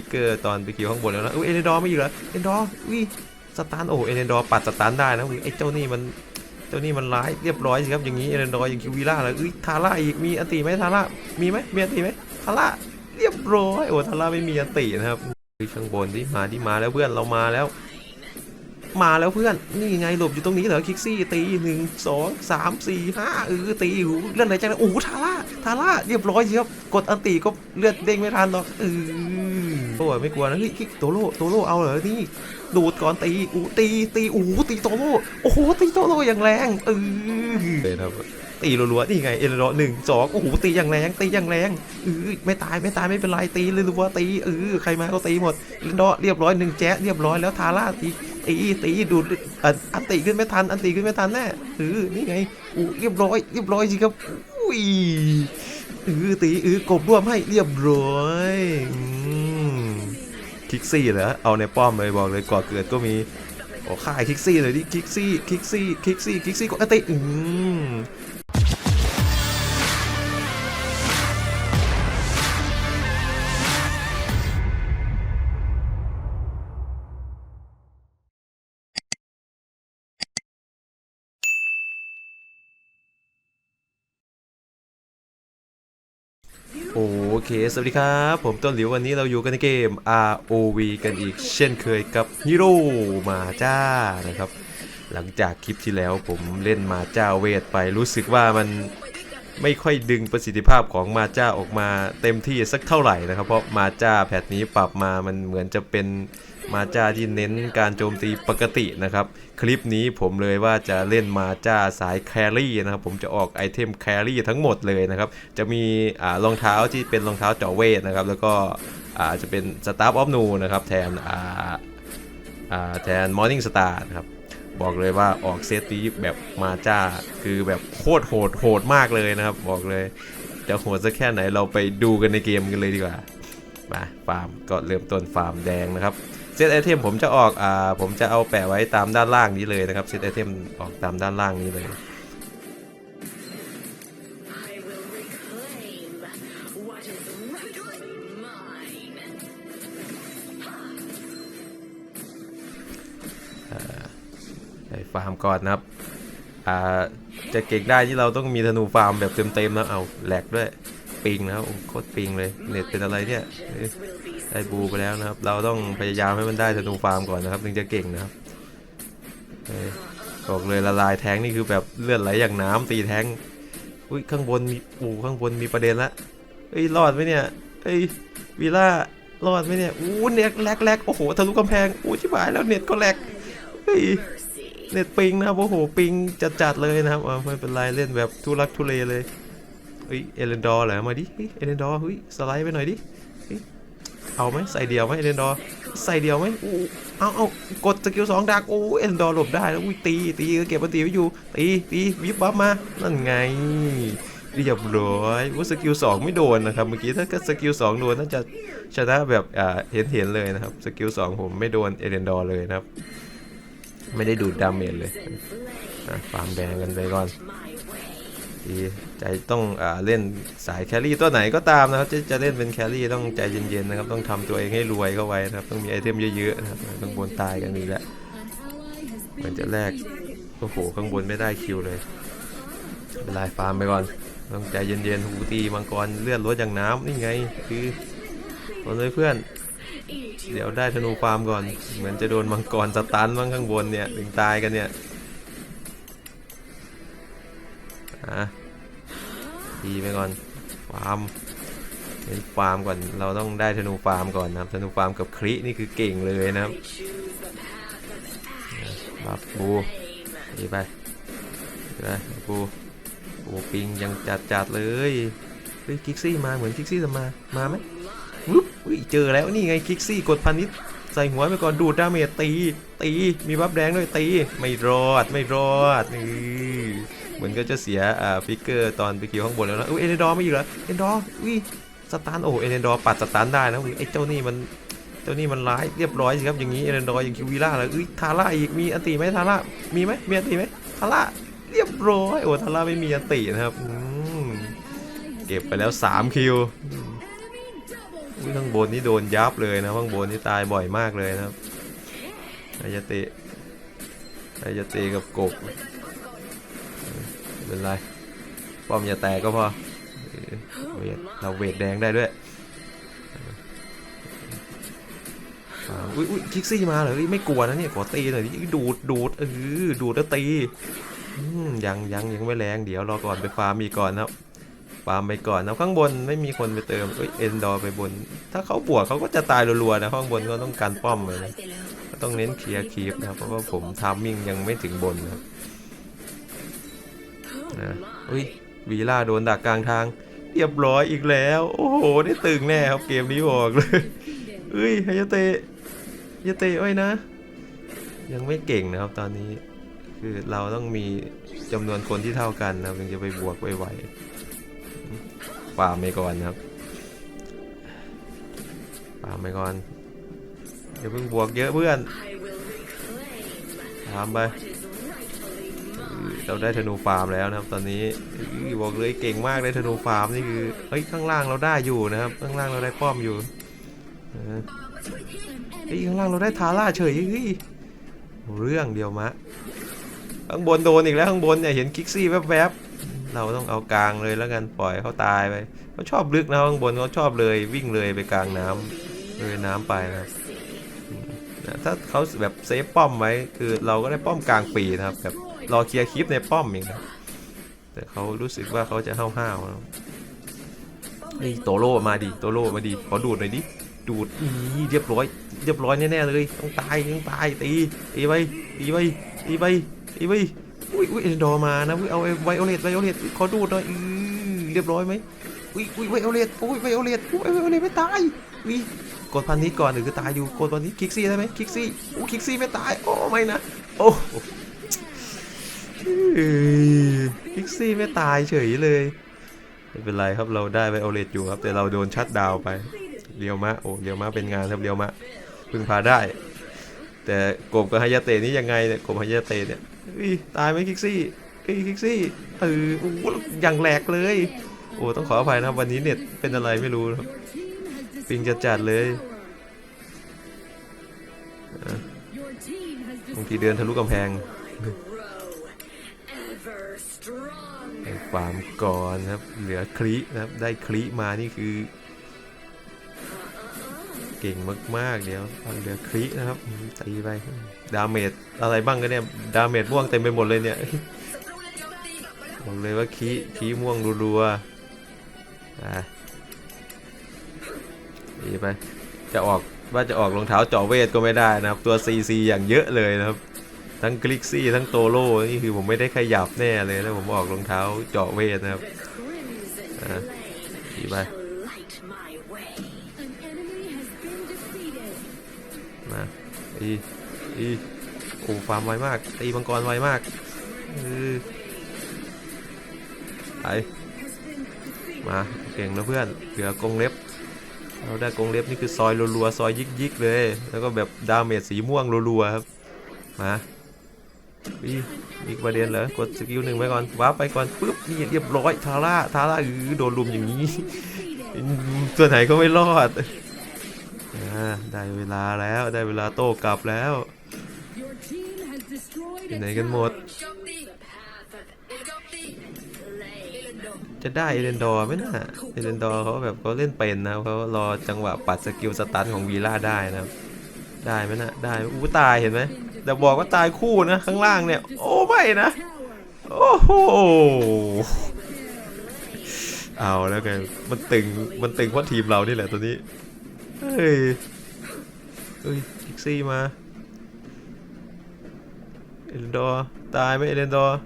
ิกเกอร์ตอนไปคิวข้างบนแล้วนะอุ้ยเอเลนดอร์ไม่อยู่แล้วเอเลนดอร์อุ้ยสตันโอ้เอเลนดอร์ปัดสตันได้นะอุ้ยไอ้เจ้านี่มันเจ้านี่มันร้ายเรียบร้อยสิครับอย่างนี้เอเลนดอร์อย่างคิววีล่าเลยอุ้ยทาร่าอีกมีอันติไหมทาร่ามีไหมมีอันติไหมทาร่าเรียบร้อยโอ้ทาร่าไม่มีอันตินะครับข้างบนที่มาที่มาแล้วเพื่อนเรามาแล้วมาแล้วเพื่อน นี่ไงหลบอยู่ตรงนี้เหรอคิกซี่ตีหนึ่งสองสามสี่ห้าเออตีอู้เลื่อนไหนจังเลยโอ้ทาร่าทาร่าเรียบร้อยเชียวกดอันตีก็เลือดเด้งไม่ทันหรอกเออ โอ้ยไม่กลัวนะเฮ้ยคิกโตโร่โตโร่เอาเหรอนี่ดูดก่อนตีอู้ตีตีอู้ตีโตโร่โอ้โหตีโตโร่อย่างแรงเออเลยครับตีรัวๆนี่ไงเอเลโรหนึ่งสองโอ้โหตีอย่างแรงตีอย่างแรงเออไม่ตายไม่ตายไม่เป็นไรตีเลยรัวๆตีเออใครมาก็ตีหมดเอเลโรเรียบร้อยหนึ่งแจ๊ะเรียบร้อยแล้วทาร่าตีตีตีดูดอะอันตีขึ้นไม่ทันอันตีขึ้นไม่ทันแน่เออนี่ไงอู้เรียบร้อยเรียบร้อยจริงครับอุ้ยเออตีเออกบร่วมให้เรียบร้อยอืม คิกซี่เหรอเอาในป้อมเลยบอกเลยก่อเกิดก็มีโอ้ค่ายคิกซี่เลยดิคิกซี่คิกซี่คิกซี่คิกซี่กดอติอืม โอเค สวัสดีครับ ผมต้นหลิววันนี้เราอยู่กันในเกม ROV กันอีกเช่นเคยกับฮิโร่มาจ้านะครับ หลังจากคลิปที่แล้วผมเล่นมาจ้าเวทไปรู้สึกว่ามันไม่ค่อยดึงประสิทธิภาพของมาจ้าออกมาเต็มที่สักเท่าไหร่นะครับ เพราะมาจ้าแพทนี้ปรับมามันเหมือนจะเป็น มาจ้าที่เน้นการโจมตีปกตินะครับ คลิปนี้ผมเลยว่าจะเล่นมาจ้าสายแครี่นะครับผมจะออกไอเทมแครี่ทั้งหมดเลยนะครับ จะมีรองเท้าที่เป็นรองเท้าเจาะเวทนะครับ แล้วก็จะเป็นสตาร์ออฟนูนะครับแทนแทนมอร์นิ่งสตาร์นะครับบอกเลยว่าออกเซตนี้แบบมาจ้าคือแบบโคตรโหดโหดมากเลยนะครับ บอกเลยจะโหดสักแค่ไหนเราไปดูกันในเกมกันเลยดีกว่ามาฟาร์มก็เริ่มต้นฟาร์มแดงนะครับ ซตไอเทมผมจะออกอ่าผมจะเอาแปะไว้ตามด้านล่างนี้เลยนะครับเซตไอเทมออกตามด้านล่างนี้เลยไปฟาร์มก่อนนะครับอ่าจะเก่งได้ที่เราต้องมีธนูฟาร์มแบบเต็มๆนะเอาแหลกด้วยปิงนะครับโคตรปิงเลยเน็ตเป็นอะไรเนี่ย ได้บูไปแล้วนะครับ เราต้องพยายามให้มันได้ธนูฟาร์มก่อนนะครับถึงจะเก่งนะครับบอกเลยละลายแท้งนี่คือแบบเลือดไหลอย่างน้ำตีแท้งอุ้ยข้างบนมีปูข้างบนมีประเด็นละเอ้ยรอดไหมเนี่ยเอ้ยวีล่ารอดไหมเนี่ยอู้เน็ตแลกแลกโอ้โหทะลุกำแพงอู้ชิบหายแล้วเน็ตก็แลกเฮ้ยเน็ตปิงนะครับโอ้โหปิงจัดๆเลยนะครับไม่เป็นไรเล่นแบบทุลักทุเลเลยเฮ้ยเอเลนดอร์เหรอมาดิเฮ้ยเอเลนดอร์เฮ้ยสไลด์ไปหน่อยดิ เอาไหมใส่เดียวไหมเอเลนดอร์ใส่เดียวไหมอู้เอาเอากดสกิลสองดักโอ้เอเลนดอร์หลบได้แล้วอุ้ยตีตีเก็บมันตีไว้อยู่ตีตีวิบวับมานั่นไงเรียบร้อยว่าสกิลสองไม่โดนนะครับเมื่อกี้ถ้าเกิดสกิลสองโดนน่าจะชนะแบบอ่าเห็นเห็นเลยนะครับสกิลสองผมไม่โดนเอเลนดอร์เลยนะครับ ไม่ได้ดูดดาเมจเลยอะฟาร์มแดงกันไปก่อนีใจต้องอเล่นสายแครี่ตัวไหนก็ตามนะครับจะจะเล่นเป็นแครี่ต้องใจเย็นๆนะครับ ต้องทำตัวเองให้รวยเข้าไว้นะครับ ต้องมีไอเทมเยอะๆนะครับข้างบนตายกันอีกแล้วเหมือนจะแลกโอ้โหข้างบนไม่ได้คิวเลยเป็นไรฟาร์มไปก่อน ต้องใจเย็นๆหูตีมังกรเลือดลดอย่างน้ำนี่ไง คือตอนเลยเพื่อน เดี๋ยวได้ธนูฟาร์มก่อน เหมือนจะโดนมังกรสตันมั้งข้างบนเนี่ยถึงตายกันเนี่ยอะ ดีไปก่อนฟาร์มเน้นฟาร์มก่อนเราต้องได้ธนูฟาร์มก่อนนะครับธนูฟาร์มกับครินี่คือเก่งเลยนะครับบับบูดีไปไปบูบูปิงยังจัดจัดเลยเฮ้ยคิกซี่มาเหมือนคิกซี่จะมามาไหมวึบอุ้ยเจอแล้วนี่ไงคิกซี่กดพันนิดใส่หัวไปก่อนดูดดาเมจตีตีมีบัฟแดงด้วยตีไม่รอดไม่รอดนี่ เหมือนก็จะเสียอ่าฟิกเกอร์ตอนไปคิวข้างบนแล้วนะอุ้ยเอเนดอร์ไม่อยู่แล้วเอเนดอร์อุ้ยสตันโอ้เอเนดอร์ปัดสตันได้นะอุ้ยไอ้เจ้านี่มันเจ้านี่มันร้ายเรียบร้อยสิครับอย่างนี้เอเนดอร์อย่างคิววีล่าเลยอุ้ยทาร่าอีกมีอันติไหมทาร่ามีไหมมีอันติไหมทาร่าเรียบร้อยโอ้ทาร่าไม่มีอันตินะครับอืมเก็บไปแล้ว3คิวอุ๊ยข้างบนนี่โดนยับเลยนะข้างบนนี่ตายบ่อยมากเลยนะครับอายาเตะอายาเตะกับกบ เป็นไร ป้อมอย่าแตกก็พอเอเวทเราเวทแดงได้ด้วยอุ้ยอุ้ยคิกซี่มาเหรอไม่กลัวนะเนี่ยขอตีหน่อยดิดูดดูดเออดูดแล้วตีอยังยังยังไม่แรงเดี๋ยวรอก่อนไปฟาร์มมีก่อนนะครับฟาร์มไปก่อนนะข้างบนไม่มีคนไปเติมเอ้ยเอ็นดอร์ไปบน ถ้าเขาบวกเขาก็จะตายรัวๆนะข้างบนก็ต้องการป้อมเลยนะก็ต้องเน้นเคลียร์คีปนะเพราะว่าผมทามมิ่งยังไม่ถึงบนนะครับ นะอุ้ยวีล่าโดนดักกลางทาง เรียบร้อยอีกแล้ว โอ้โห ได้ตึงแน่ครับเกมนี้บอกเลยเอ้ยฮายาเตะฮายาเตะไว้นะ ยังไม่เก่งนะครับตอนนี้ คือเราต้องมีจำนวนคนที่เท่ากันนะถึงจะไปบวกไวๆฟาร์มไปก่อนนะครับฟาร์มไปก่อนอย่าเพิ่งบวกเยอะเพื่อน I will reclaim ฟามไป เราได้ธนูฟาร์มแล้วนะครับ ตอนนี้อบอกเลยเก่งมากได้ธนูฟาร์มนี่คือเฮ้ยข้างล่างเราได้อยู่นะครับ ข้างล่างเราได้ป้อมอยู่เออเฮ้ยข้างล่างเราได้ทาร่าเฉยเฮ้ยเรื่องเดียวมะข้างบนโดนอีกแล้วข้างบนเนี่ยเห็นคิกซี่แวบๆเราต้องเอากลางเลยแล้วกันปล่อยเขาตายไปเขาชอบลึกนะข้างบนเขาชอบเลยวิ่งเลยไปกลางน้ำเลยน้ำไปนะถ้าเขาแบบเซฟป้อมไว้คือเราก็ได้ป้อมกลางปีนะครับแบบ รอเคลียร์คลิปในป้อมเองนะแต่เขารู้สึกว่าเขาจะห้าวๆนะครับนี่โตโร่มาดิโตโร่มาดิขอดูดหน่อยดิดูดนี่เรียบร้อย เรียบร้อยแน่ๆเลยต้องตายต้องตายตีตีไปตีไปตีไปตีไปอุ้ยอุ้ยเอ็นดอร์มานะอุ้ยเอาไวโอเลตไวโอเลตขอดูดหน่อยอือเรียบร้อยไหมอุ้ยอุ้ยไวโอเลตอุ้ยไวโอเลตอุ้ยไวโอเลตไม่ตายอุ้ยกดพันนี้ก่อนหรือคือตายอยู่กดพันนี้คิกซี่ได้ไหมคิกซี่โอ้คิกซี่ไม่ตายโอ้ไม่นะโอ้ เอ้ยคิกซี่ไม่ตายเฉยเลย ไม่เป็นไรครับเราได้ไวโอเลตอยู่ครับ แต่เราโดนชัดดาวไป เรียวมะโอ้เรียวมะเป็นงานครับเรียวมะพึ่งพาได้ แต่กบกับฮายาเตะนี่ยังไงเนี่ยกบฮายาเตะเนี่ยตายไหมคิกซี่คิกซี่เออโอ้อย่างแหลกเลย โอ้ต้องขออภัยนะครับวันนี้เน็ตเป็นอะไรไม่รู้ครับปิงจัดๆเลยบางทีเดินทะลุกำแพง ฟาร์มก่อนครับ เหลือคลินะครับ ได้คลิมานี่คือ เก่งมากๆเดี๋ยวเหลือคลินะครับตีไปดาเมจอะไรบ้างกันเนี่ยดาเมจม่วงเต็มไปหมดเลยเนี่ยบอกเลยว่าคีคีม่วงรัวๆอะตีไป จะออกว่าจะออกรองเท้าเจาะเวทก็ไม่ได้นะครับ ตัว CC อย่างเยอะเลยนะครับ ทั้งกลิกซี่ทั้งโตโร่นี่คือผมไม่ได้ขยับแน่เลยแล้วผมออกรองเท้าเจาะเวทนะครับ crimson À, flame đi bay. shall light my way มาอีอีโอ้ฟาร์มไวมาก ตีมังกรไวมากออไปมาเก่งแล้วเพื่อนเหลือกงเล็บเราได้กงเล็บนี่คือซอยรัวๆซอยยิกๆเลย แล้วก็แบบดาเมจสีม่วงรัวๆครับมา อีอีกประเด็นเหรอกดสกิลหนึ่งไว้ก่อนว้าไปก่อนปุ๊บนี่เรียบร้อยทาร่าทาร่าอือโดนลุมอย่างนี้ตัวไหนก็ไม่รอดอได้เวลาแล้วได้เวลาโต้กลับแล้วอยู่ไหนกันหมด จะได้เอเลนดอร์ไหมนะเอเลนดอร์เขาแบบเขาเล่นเป็นนะเขารอจังหวะปัดสกิลสตันของวีล่าได้นะได้ไหมนะได้อู้ตายเห็นไหม แต่บอกว่าตายคู่นะ ข้างล่างเนี่ย โอ้ไม่นะ โอ้โหเอาแล้วกันมันตึงมันตึงเพราะทีมเรานี่แหละตัวนี้ เฮ้ย เฮ้ยพิกซี่มาเอเลนดอร์ตายไหมเอเลนดอร์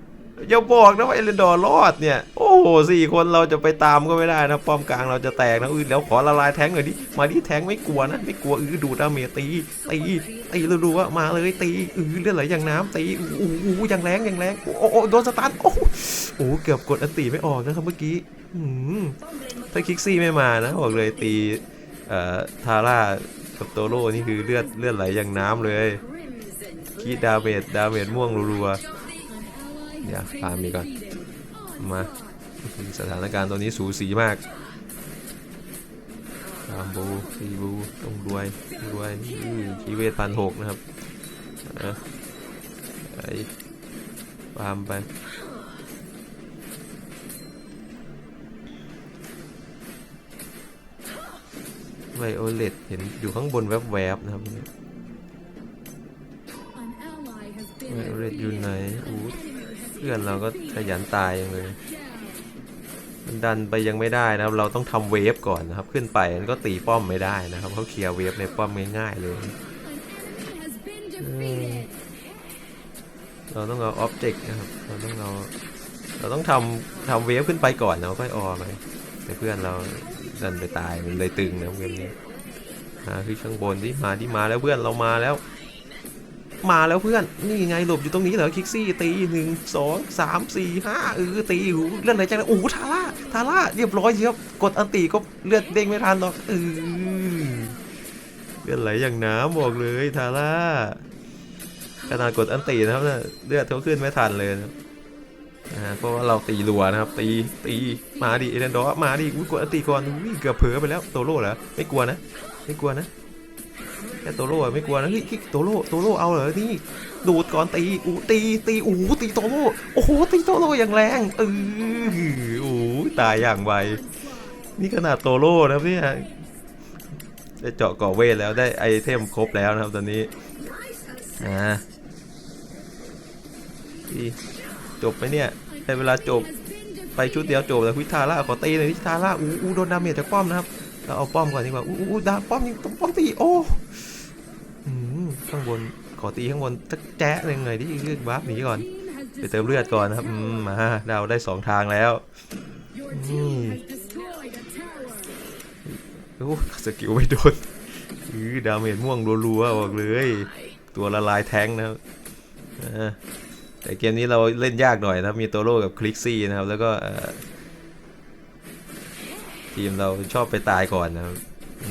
อย่าบอกนะว่าเอเลนดอร์รอดเนี่ย โอ้โหสี่คนเราจะไปตามก็ไม่ได้นะ ป้อมกลางเราจะแตกนะอือแล้วขอละลายแทงหน่อยดิ มาดิแทงไม่กลัวนะ ไม่กลัวอือดูดาเมจตี ตีตีรัวๆมาเลยตีอือเลือดไหลอย่างน้ำตีโอ้โหอย่างแรงอย่างแรงโอ้โหโดนสตันโอ้โหโอ้โหเกือบกดอันตีไม่ออกนะครับเมื่อกี้อืมถ้าคิกซี่ไม่มานะบอกเลยตีเอ่อทาร่ากับโตโร่นี่คือเลือดเลือดไหลอย่างน้ำเลยคีดดาเมจดาเมจม่วงรัวๆเดี๋ยวตามมีก่อนมา สถานการณ์ตัวนี้สูสีมากไปตามบูซีบูต้องรวยรวยอือชีเวทพันหกนะครับเออไอ้ฟาร์มไปไวโอเลตเห็นอยู่ข้างบนแวบๆนะครับ An ally has ไว been โอเลตอยู่ไหนอู้ enemy has เพื่อนเราก็ขยันตายยังเลยมัน ดันไปยังไม่ได้นะครับ เราต้องทำเวฟก่อนนะครับ ขึ้นไปมันก็ตีป้อมไม่ได้นะครับเขาเคลียร์เวฟในป้อมง่ายๆเลยเราต้องเอาออบเจกต์นะครับ เราต้องเอาเราต้องทำทำเวฟขึ้นไปก่อนแล้วค่อยออไปแต่เพื่อนเราดันไปตายมันเลยตึงนะเกมนี้หาที่ข้างบนที่มาที่มาแล้วเพื่อนเรามาแล้ว มาแล้วเพื่อนนี่ไงหลบอยู่ตรงนี้เหรอคิกซี่ตีหนึ่งสองสามสี่ห้าเออตีหูเลือดไหลจังเลยโอ้โหทาร่า ทาร่าเรียบร้อยเชียวกดอันตีก็เลือดเด้งไม่ทันหรอกเออเลือดไหลอย่างน้ำบอกเลยทาร่าขนาดกดอันตีนะครับเนี่ยเลือดเขาขึ้นไม่ทันเลยนะครับอ่าเพราะว่าเราตีรัวนะครับ ตีตีมาดิเอเดนดอมาดิอุ้ยกดอันตีก่อนอุ้ยเกือบเผลอไปแล้วโตโร่เหรอไม่กลัวนะ ไม่กลัวนะแค่โตโร่อะไม่กลัวนะเฮ้ยโตโร่โตโร่เอาเหรอนี่ ดูดก่อนตีอูตีตีอูตีโตโรโอ้โหตีโตโรอย่างแรงเออโอ้ตายอย่างไวนี่ขนาดโตโรนะครับเนี่ยได้เจาะก่อเวทแล้วได้ไอเทมครบแล้วนะครับตอนนี้อ่าอีจบไหมเนี่ยได้เวลาจบไปชุดเดียวจบแล้ววิทาร่าขอตีเลยวิทาร่าอู้อู้โดนดาเมจจากป้อมนะครับเราเอาป้อมก่อนดีกว่าอู้อู้ดาป้อมยิงป้อมตีโอ้ข้างบน อตีข้างบนสักแจ๊ะหนึ่งหน่อยดิเลือกวาหนีก่อน ไปเติมเลือดก่อนนะครับมาเราได้สองทางแล้ว Your Mm. team has destroyed a tower. โอ้สกิลไม่โดนอือดาเมจม่วงรัวๆบอกเลย ตัวละลายแท้งนะครับแต่เกมนี้เราเล่นยากหน่อยนะครับมีโตโร่กับคลิกซี่นะครับ แล้วก็ทีมเราชอบไปตายก่อนนะครับ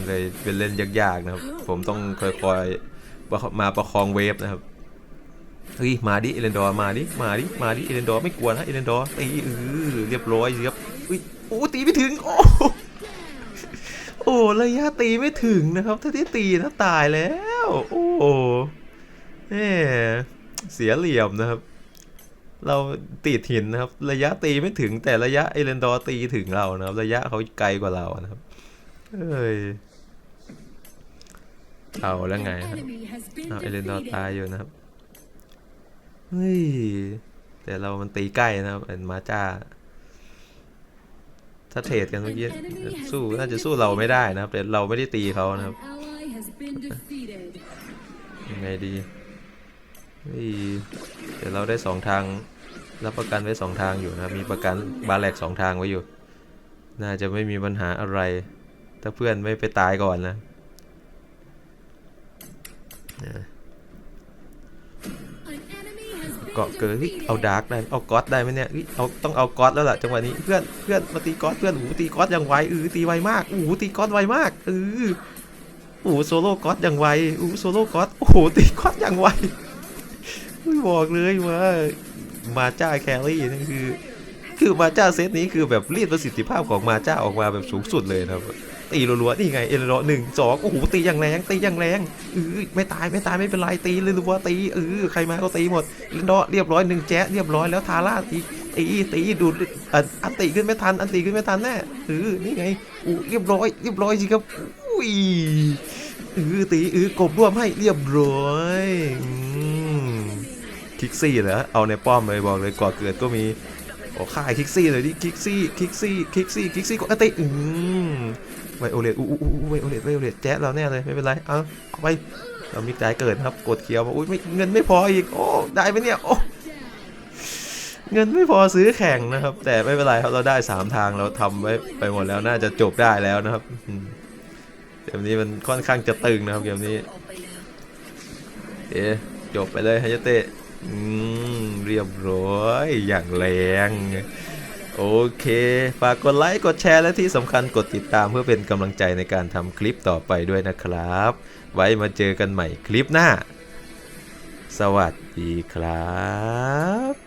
เลยเป็นเล่นยากๆนะครับ ผมต้องคอยๆ มาประคองเวฟนะครับเฮ้ยมาดิเอเลนดอร์มาดิมาดิมาดิเอเลนดอร์ไม่กลัวนะเอเลนดอร์ตีเออเรียบร้อยครับอุ้ยโอ้ตีไม่ถึงโอ้โอ้ระยะตีไม่ถึงนะครับ ถ้าที่ตีนะตายแล้ว โอ้แหมเสียเหลี่ยมนะครับ เราติดหินนะครับ ระยะตีไม่ถึงแต่ระยะเอเลนดอร์ตีถึงเรานะครับ ระยะเขาไกลกว่าเรานะครับเอ้ย เอาแล้วไงครับเอาเอเลนดอร์ตายอยู่นะครับ เฮ้ย แต่เรามันตีใกล้นะครับเอ็นมาจ้า ถ้าเทรดกันเมื่อกี้สู้น่าจะสู้เราไม่ได้นะครับแต่เราไม่ได้ตีเขานะครับยังไงดีเฮ้ยเดี๋ยวเราได้สองทางรับประกันไว้สองทางอยู่นะมีประกันบาแลกสองทางไว้อยู่ น่าจะไม่มีปัญหาอะไร ถ้าเพื่อนไม่ไปตายก่อนนะ เกาะเกิดเฮ้ย defeated. เอาดาร์กได้เอาก๊อตได้ไหมเนี่ยเฮ้ยเอาต้องเอาก๊อตแล้วล่ะจังหวะนี้เพื่อนเพื่อนมาตีก๊อตเพื่อนโอ้ตีก๊อตอย่างไวเออตีไวมากโอ้ตีก๊อตไวมากเออโอ้โซโล่ก๊อตอย่างไวโอ้โหโซโล่ก๊อตโอ้โหตีก๊อตอย่างไวไม่บอกเลยว่ามาจ้าแครี่นี่คือ คือมาจ้าเซตนี้คือแบบรีดประสิทธิภาพของมาจ้าออกมาแบบสูงสุดเลยนะครับ ตีรัวๆนี่ไงเอเลโรหนึ่งสองโอ้โหตีอย่างแรงตีอย่างแรงเออไม่ตายไม่ตายไม่เป็นไรตีเลยรัวตีเออใครมาก็ตีหมดเอเลโรเรียบร้อยหนึ่งแจ๊เรียบร้อยแล้วทาร่าตีตีตีดูดอันตีขึ้นไม่ทันอันตีขึ้นไม่ทันแน่เออนี่ไงอู้เรียบร้อยเรียบร้อยสิครับอุ้ยเออตีเออกบร่วมให้เรียบร้อยคิกซี่เหรอเอาในป้อมเลยบอกเลยก่อเกิดก็มีโอ้ค่ายคิกซี่เลยดิคิกซี่คิกซี่คิกซี่คิกซี่ก็ติอืม ไวโอเลตอู้อู้ไวโอเลตไวโอเลตแจ๊ดเราแน่เลยไม่เป็นไร เอาเอาไปเรามีจ่ายเกิดนะครับ กดเขียวมาอุ้ยไม่เงินไม่พออีก โอ้ ได้ไหมเนี่ย โอ้เงินไม่พอซื้อแข่งนะครับ แต่ไม่เป็นไรครับเราได้สามทางเราทำไว้ไปหมดแล้วน่าจะจบได้แล้วนะครับเกมนี้มันค่อนข้างจะตึงนะครับเกมนี้เอ๊จบไปเลยฮายาเตะอืมเรียบร้อยอย่างแรง โอเค ฝากกดไลค์ กดแชร์ และที่สำคัญกดติดตามเพื่อเป็นกำลังใจในการทำคลิปต่อไปด้วยนะครับ ไว้มาเจอกันใหม่คลิปหน้า สวัสดีครับ